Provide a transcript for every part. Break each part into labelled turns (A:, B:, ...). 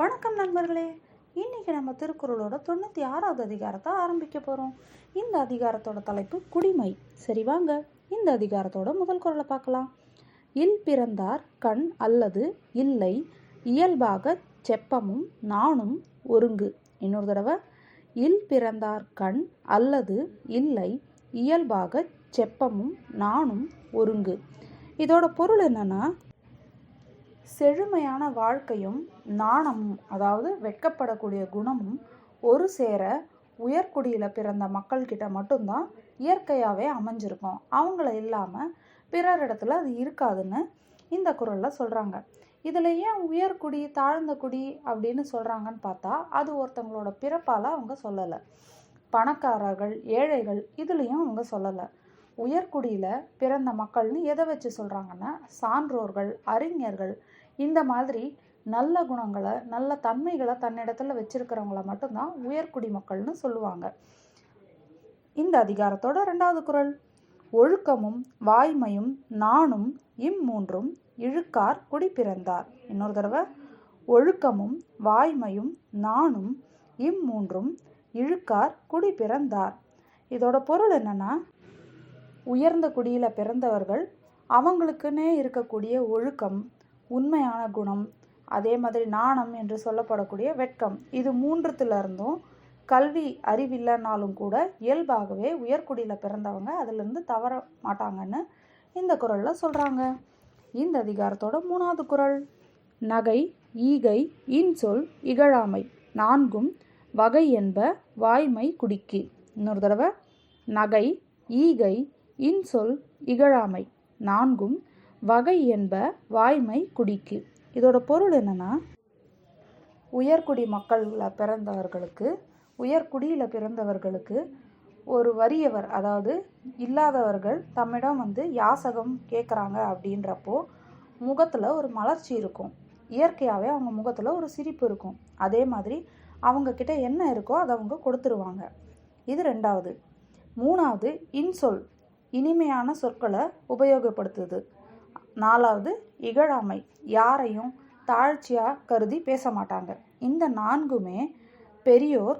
A: வணக்கம் நண்பர்களே. இன்னைக்கு நம்ம திருக்குறளோட தொண்ணூற்றி ஆறாவது அதிகாரத்தை ஆரம்பிக்க போகிறோம் இந்த அதிகாரத்தோட தலைப்பு குடிமை. சரி வாங்க. இந்த அதிகாரத்தோட முதல் குரலை பார்க்கலாம். இல் பிறந்தார் கண் அல்லது இல்லை இயல்பாக செப்பமும் நானும் ஒருங்கு. இன்னொரு தடவை இல் பிறந்தார் கண் அல்லது இல்லை இயல்பாக செப்பமும் நானும் ஒருங்கு. இதோட பொருள் என்னன்னா செழுமையான வாழ்க்கையும் நாணமும் அதாவது வெட்கப்படக்கூடிய குணமும் ஒரு சேர உயர்குடியில் பிறந்த மக்கள்கிட்ட மட்டும்தான் இயற்கையாகவே அமைஞ்சிருக்கும். அவங்கள இல்லாமல் பிறரிடத்துல அது இருக்காதுன்னு இந்த குரலில் சொல்கிறாங்க இதில் ஏன் உயர்குடி தாழ்ந்த குடி அப்படின்னு சொல்கிறாங்கன்னு பார்த்தா அது ஒருத்தவங்களோட பிறப்பால் அவங்க சொல்லலை. பணக்காரர்கள் ஏழைகள் இதுலேயும் அவங்க சொல்லலை. உயர்குடியில் பிறந்த மக்கள்னு எதை வச்சு சொல்கிறாங்கன்னா சான்றோர்கள் அறிஞர்கள். இந்த மாதிரி நல்ல குணங்களை நல்ல தன்மைகளை தன்னிடத்துல வச்சிருக்கிறவங்கள மட்டும்தான் உயர்குடி மக்கள்னு சொல்லுவாங்க. இந்த அதிகாரத்தோட ரெண்டாவது குறள் ஒழுக்கமும் வாய்மையும் நானும் இம்மூன்றும் இழுக்கார் குடி பிறந்தார். இன்னொரு தடவை ஒழுக்கமும் வாய்மையும் நானும் இம்மூன்றும் இழுக்கார் குடி பிறந்தார். இதோட பொருள் என்னன்னா உயர்ந்த குடியில் பிறந்தவர்கள் அவங்களுக்குன்னே இருக்கக்கூடிய ஒழுக்கம் உண்மையான குணம் அதே மாதிரி நாணம் என்று சொல்லப்படக்கூடிய வெட்கம். இது மூன்றுத்துல இருந்தும் கல்வி அறிவில்லைனாலும் கூட இயல்பாகவே உயர்குடியில் பிறந்தவங்க அதிலிருந்து தவற மாட்டாங்கன்னு இந்த குரலில் சொல்கிறாங்க இந்த அதிகாரத்தோட மூணாவது குரல். நகை ஈகை இன்சொல் இகழாமை நான்கும் வகை என்ப வாய்மை குடிக்கு. இன்னொரு தடவை. நகை ஈகை இன்சொல் இகழாமை நான்கும் வகை என்ப வாய்மை குடிக்கு. இதோட பொருள் என்னென்னா உயர்குடி மக்களில் பிறந்தவர்களுக்கு உயர்குடியில் பிறந்தவர்களுக்கு ஒரு வறியவர் அதாவது இல்லாதவர்கள் தம்மிடம் வந்து யாசகம் கேட்குறாங்க அப்படின்றப்போ முகத்தில் ஒரு மலர்ச்சி இருக்கும். இயற்கையாகவே அவங்க முகத்தில் ஒரு சிரிப்பு இருக்கும். அதே மாதிரி அவங்கக்கிட்ட என்ன இருக்கோ அதை அவங்க கொடுத்துருவாங்க. இது ரெண்டாவது. மூணாவது இன்சொல் இனிமையான சொற்களை உபயோகப்படுத்துது. நாலாவது இகழாமை. யாரையும் தாழ்ச்சியாக கருதி பேச மாட்டாங்க இந்த நான்குமே பெரியோர்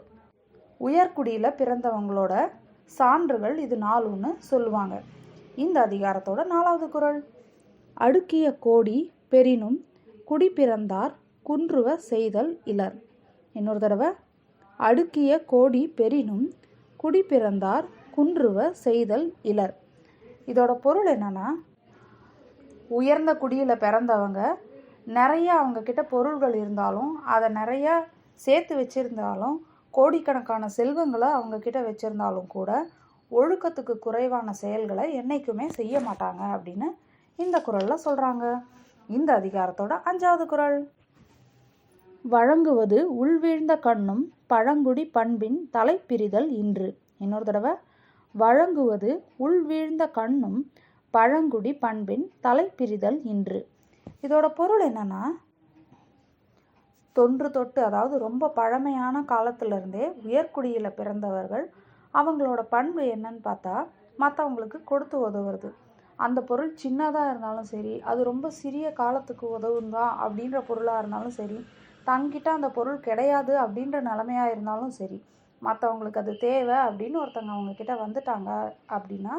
A: உயர்குடியில் பிறந்தவங்களோட சான்றுகள் இது நாலுன்னு சொல்லுவாங்க. இந்த அதிகாரத்தோட நாலாவது குரல். அடுக்கிய கோடி பெரினும் குடி பிறந்தார் குன்றுவ செய்தல் இலர். இன்னொரு தடவை அடுக்கிய கோடி பெரினும் குடி பிறந்தார் குன்றுவ செய்தல் இலர். இதோட பொருள் என்னன்னா உயர்ந்த குடியில் பிறந்தவங்க நிறைய அவங்கக்கிட்ட பொருள்கள் இருந்தாலும் அதை நிறையா சேர்த்து வச்சுருந்தாலும் கோடிக்கணக்கான செல்வங்களை அவங்கக்கிட்ட வச்சுருந்தாலும் கூட ஒழுக்கத்துக்கு குறைவான செயல்களை என்றைக்குமே செய்ய மாட்டாங்க அப்படின்னு இந்த குரலில் சொல்கிறாங்க இந்த அதிகாரத்தோட அஞ்சாவது குரல். வழங்குவது உள்வீழ்ந்த கண்ணும் பழங்குடி பண்பின் தலைப்பிரிதல் இன்று. இன்னொரு தடவை. வழங்குவது உள்வீழ்ந்த கண்ணும் பழங்குடி பண்பின் தலைப்பிரிதல் இன்று. இதோட பொருள் என்னன்னா தொன்று தொட்டு அதாவது ரொம்ப பழமையான காலத்திலிருந்தே உயர்குடியில் பிறந்தவர்கள் அவங்களோட பண்பு என்னன்னு பார்த்தா மற்றவங்களுக்கு கொடுத்து உதவுறது. அந்த பொருள் சின்னதாக இருந்தாலும் சரி அது ரொம்ப சிறிய காலத்துக்கு உதவும் தான் அப்படின்ற பொருளாக இருந்தாலும் சரி தங்கிட்ட அந்த பொருள் கிடையாது அப்படின்ற நிலமையாக இருந்தாலும் சரி மற்றவங்களுக்கு அது தேவை அப்படின்னு ஒருத்தவங்க அவங்கக்கிட்ட வந்துட்டாங்க அப்படின்னா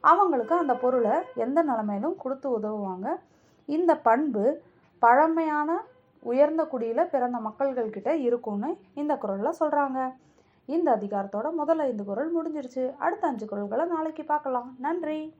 A: அவங்களுக்கு அந்த பொருளை எந்த நிலமையிலும் கொடுத்து உதவுவாங்க. இந்த பண்பு பழமையான உயர்ந்த குடியில் பிறந்த மக்கள்கள்கிட்ட இருக்கும்னு இந்த குரலில் சொல்கிறாங்க இந்த அதிகாரத்தோட முதல் ஐந்து குரல் முடிஞ்சிருச்சு. அடுத்த அஞ்சு குரல்களை நாளைக்கு பார்க்கலாம். நன்றி.